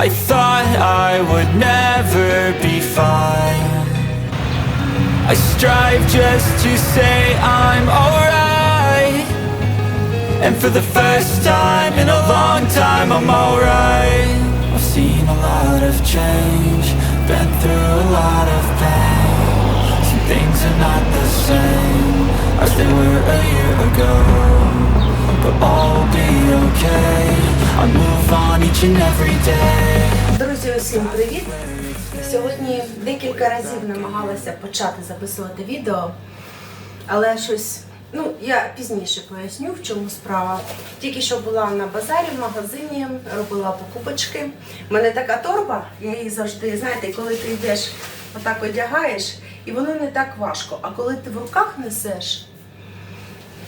I thought I would never be fine. I strive just to say I'm alright. And for the first time in a long time, I'm alright. I've seen a lot of change, been through a lot of pain. Some things are not the same as they were a year ago. But all will be okay. I move on Друзі, усім привіт! Сьогодні декілька разів намагалася почати записувати відео, але щось, ну я пізніше поясню, в чому справа. Тільки що була на базарі в магазині, робила покупочки. У мене така торба, я її завжди, знаєте, коли ти йдеш, отак одягаєш, і воно не так важко. А коли ти в руках несеш,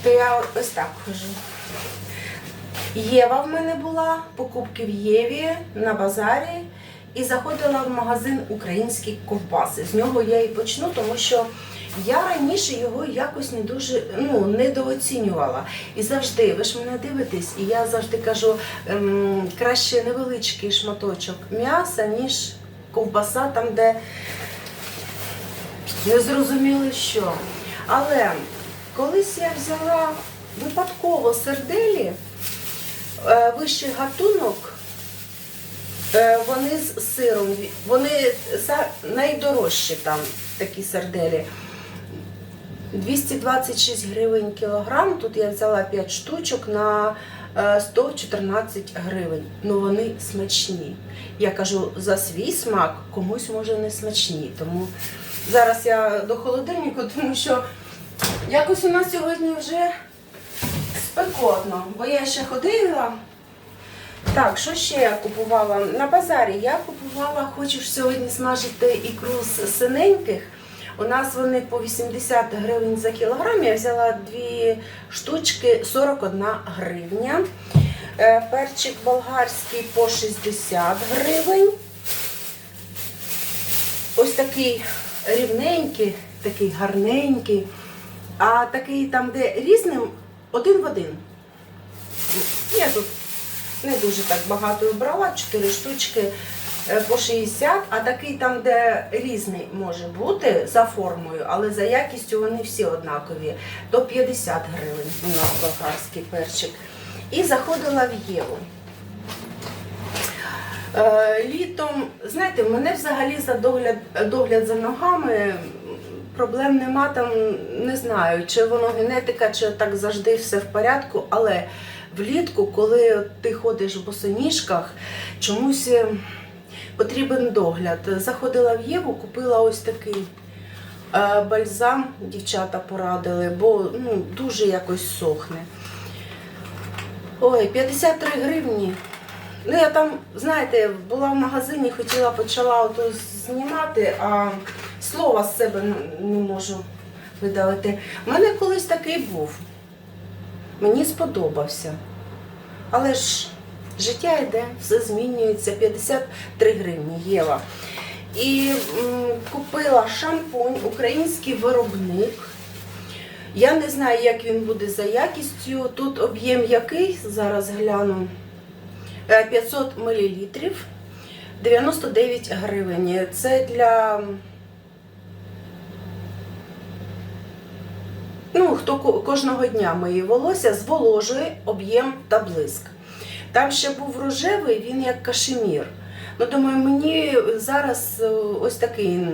то я ось так хожу. Єва в мене була, покупки в Єві на базарі і заходила в магазин українські ковбаси. З нього я і почну, тому що я раніше його якось не дуже ну, недооцінювала. І завжди, ви ж мене дивитесь, і я завжди кажу, ем, краще невеличкий шматочок м'яса, ніж ковбаса, там, де не зрозуміли що. Але колись я взяла випадково серделі, вищий гатунок, е, вони з сиром, вони найдорожчі там такі серделі. 226 гривень кілограм. Тут я взяла 5 штучок на е, 114 гривень. Ну вони смачні. Я кажу, за свій смак комусь може не смачні. Тому зараз я до холодильнику, тому що якось у нас сьогодні вже спекотно, бо я ще ходила. Так, що ще я купувала? На базарі я купувала, хочу сьогодні смажити ікру з синеньких. У нас вони по 80 гривень за кілограм. Я взяла дві штучки 41 гривня. Е, Перчик болгарський по 60 гривень. Ось такий рівненький, такий гарненький. А такий там, де різним, один в один. Я тут не дуже так багато брала, 4 штучки е, по 60, а такий там, де різний може бути за формою, але за якістю вони всі однакові, то 50 гривень на болгарський перчик. І заходила в Єву. Е, Літом, знаєте, мене взагалі за догляд, догляд за ногами проблем нема там, не знаю, чи воно генетика, чи так завжди все в порядку, але влітку, коли ти ходиш в босоніжках, чомусь е, потрібен догляд. Заходила в Єву, купила ось такий е, бальзам, дівчата порадили, бо ну, дуже якось сохне. Ой, 53 гривні. Ну, я там, знаєте, була в магазині, хотіла почала ото знімати, а слова з себе не- можу видалити. У мене колись такий був. Мені сподобався. Але ж життя йде, все змінюється. 53 гривні Єва. І м, купила шампунь, український виробник. Я не знаю, як він буде за якістю. Тут об'єм який, зараз гляну. Е, 500 мл, 99 гривень. Це для ну, хто кожного дня миє волосся, зволожує об'єм та блиск. Там ще був рожевий, він як кашемір. Ну, думаю, мені зараз е, ось такий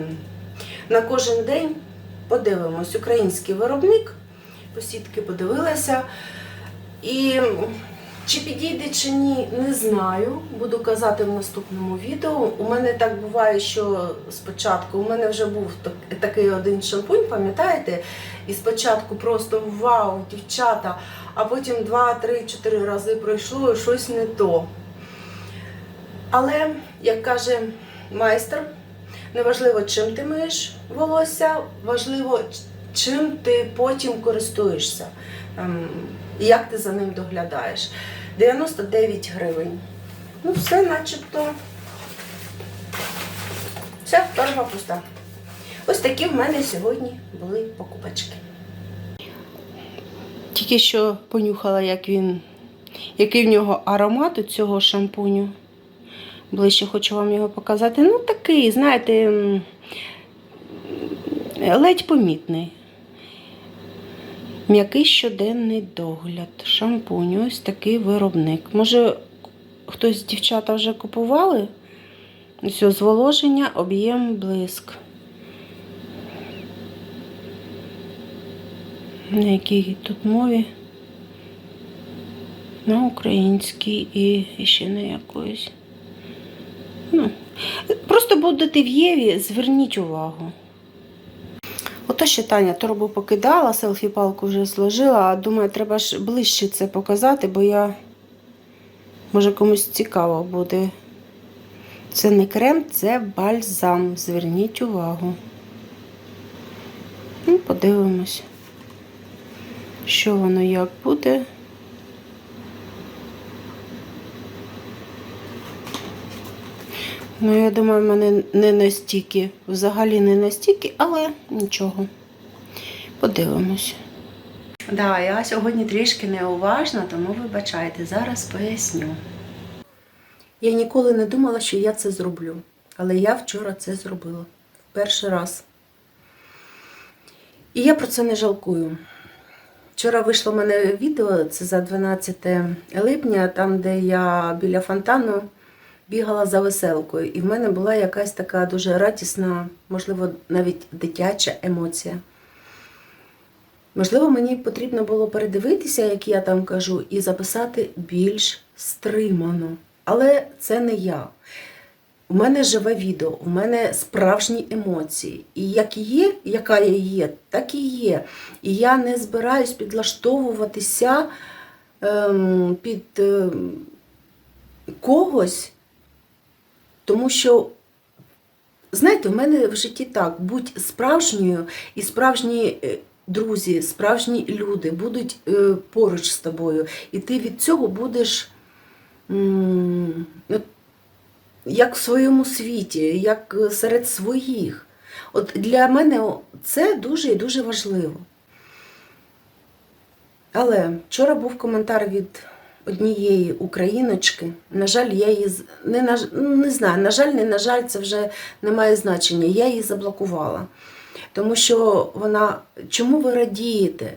на кожен день подивимось. Український виробник, посітки подивилася. І чи підійде чи ні, не знаю. Буду казати в наступному відео. У мене так буває, що спочатку у мене вже був так- такий один шампунь, пам'ятаєте? І спочатку просто вау, дівчата, а потім два, три, чотири рази пройшло і щось не то. Але, як каже майстер, Неважливо, чим ти миєш волосся, важливо, чим ти потім користуєшся, ем, як ти за ним доглядаєш. 99 гривень. Ну, все начебто. Все, торба пуста. Ось такі в мене сьогодні були покупочки. Тільки що понюхала, як він, який в нього аромат у цього шампуню. Ближче хочу вам його показати. Ну, такий, знаєте, ледь помітний. М'який щоденний догляд. Шампунь. Ось такий виробник. Може, хтось з дівчата вже купували? Ось зволоження, об'єм, блиск. На якій тут мові? На українській і, ще на якоїсь. Ну, просто будете в Єві, зверніть увагу. Ото ще Таня торбу покидала, селфі-палку вже зложила, а думаю, треба ж ближче це показати, бо я, може, комусь цікаво буде. Це не крем, це бальзам. Зверніть увагу. Ну, подивимось, що воно як буде. Ну, я думаю, в мене не настільки, взагалі не настільки, але нічого. Подивимось. Да, я сьогодні трішки неуважна, тому вибачайте, зараз поясню. Я ніколи не думала, що я це зроблю. Але я вчора це зробила. Перший раз. І я про це не жалкую. Вчора вийшло в мене відео, це за 12 липня, там, де я біля фонтану бігала за веселкою. І в мене була якась така дуже радісна, можливо, навіть дитяча емоція. Можливо, мені потрібно було передивитися, як я там кажу, і записати більш стримано. Але це не я. У мене живе відео, у мене справжні емоції. І як є, яка я є, так і є. І я не збираюсь підлаштовуватися ем, під ем, когось, тому що, знаєте, в мене в житті так, будь справжньою, і справжні е, друзі, справжні люди будуть е, поруч з тобою. І ти від цього будеш. як в своєму світі, як серед своїх. От для мене це дуже і дуже важливо. Але вчора був коментар від однієї україночки. На жаль, я її не, на, ну, не знаю, на жаль, не на жаль, це вже не має значення. Я її заблокувала. Тому що вона, чому ви радієте?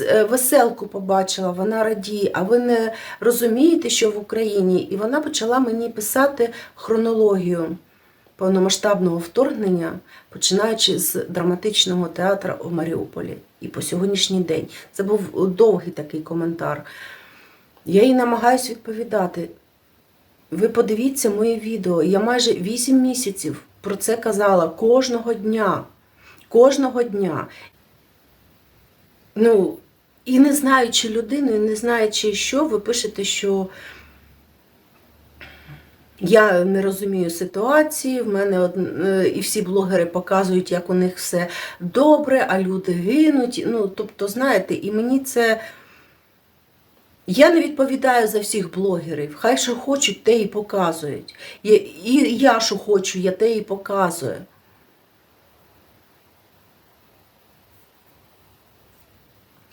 Е, Веселку побачила, вона радіє, а ви не розумієте, що в Україні. І вона почала мені писати хронологію повномасштабного вторгнення, починаючи з драматичного театру у Маріуполі і по сьогоднішній день. Це був довгий такий коментар. Я їй намагаюся відповідати. Ви подивіться моє відео. Я майже 8 місяців про це казала кожного дня. Кожного дня. Ну, і не знаючи людину, і не знаючи, що, ви пишете, що я не розумію ситуації, в мене од- е, і всі блогери показують, як у них все добре, а люди гинуть. Ну, тобто, знаєте, і мені це. Я не відповідаю за всіх блогерів. Хай що хочуть, те і показують. І, я що хочу, я те і показую.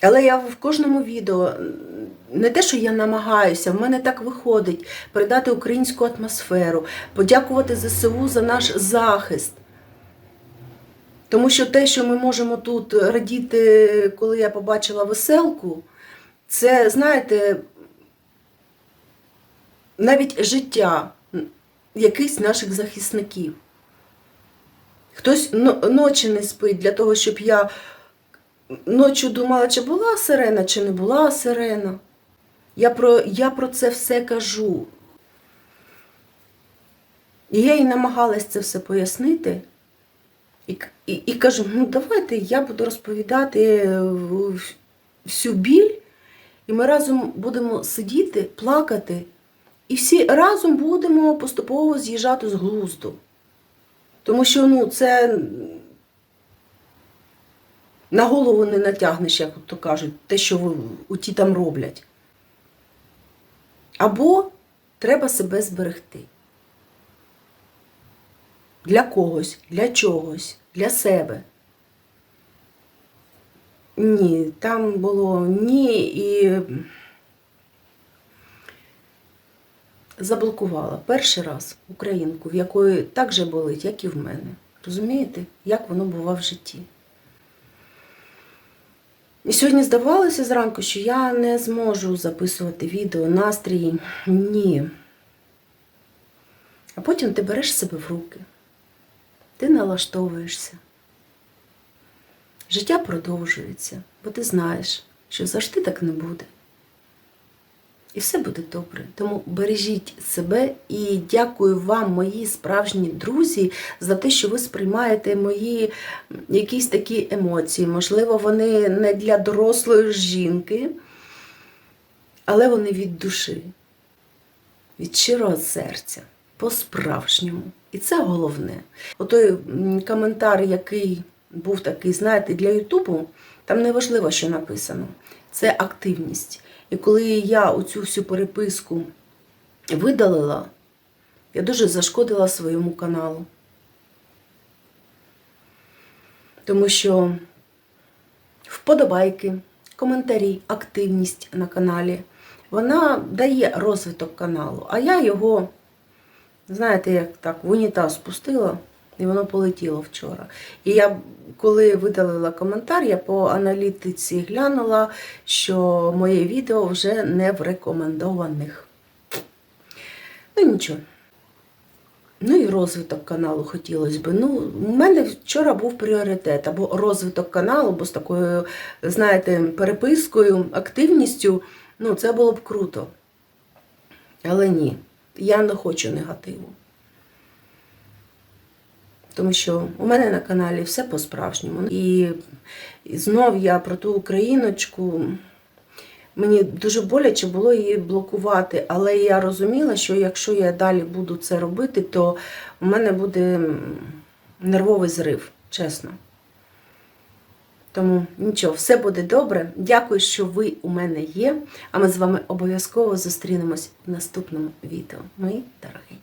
Але я в кожному відео не те, що я намагаюся, в мене так виходить передати українську атмосферу, подякувати ЗСУ за наш захист. Тому що те, що ми можемо тут радіти, коли я побачила веселку, це, знаєте, навіть життя якихось наших захисників. Хтось ночі не спить для того, щоб я ночі думала, чи була сирена, чи не була сирена. Я про, я про це все кажу. І я їй намагалась це все пояснити. І, і, і кажу, ну давайте я буду розповідати е, всю біль, і ми разом будемо сидіти, плакати, і всі разом будемо поступово з'їжджати з глузду. Тому що ну, це на голову не натягнеш, як то кажуть, те, що у ті там роблять. Або треба себе зберегти. Для когось, для чогось, для себе. Ні, там було ні і заблокувала перший раз українку, в якої так же болить, як і в мене. Розумієте, як воно бува в житті. І сьогодні здавалося зранку, що я не зможу записувати відео, настрій. Ні. А потім ти береш себе в руки, ти налаштовуєшся. Життя продовжується, бо ти знаєш, що завжди так не буде. І все буде добре. Тому бережіть себе і дякую вам, мої справжні друзі, за те, що ви сприймаєте мої якісь такі емоції. Можливо, вони не для дорослої жінки, але вони від душі, від щирого серця, по-справжньому. І це головне. Отой коментар, який був такий, знаєте, для Ютубу, там не важливо, що написано. Це активність. І коли я оцю всю переписку видалила, я дуже зашкодила своєму каналу. Тому що вподобайки, коментарі, активність на каналі, вона дає розвиток каналу. А я його, знаєте, як так, в унітаз спустила, і воно полетіло вчора. І я, коли видалила коментар, я по аналітиці глянула, що моє відео вже не в рекомендованих. Ну нічого. Ну і розвиток каналу хотілося б. Ну, у мене вчора був пріоритет або розвиток каналу, бо з такою, знаєте, перепискою, активністю, ну, це було б круто. Але ні, я не хочу негативу. Тому що у мене на каналі все по-справжньому. І, знов я про ту україночку. Мені дуже боляче було її блокувати, але я розуміла, що якщо я далі буду це робити, то у мене буде нервовий зрив, чесно. Тому нічого, все буде добре. Дякую, що ви у мене є. А ми з вами обов'язково зустрінемось в наступному відео. Мої дорогі.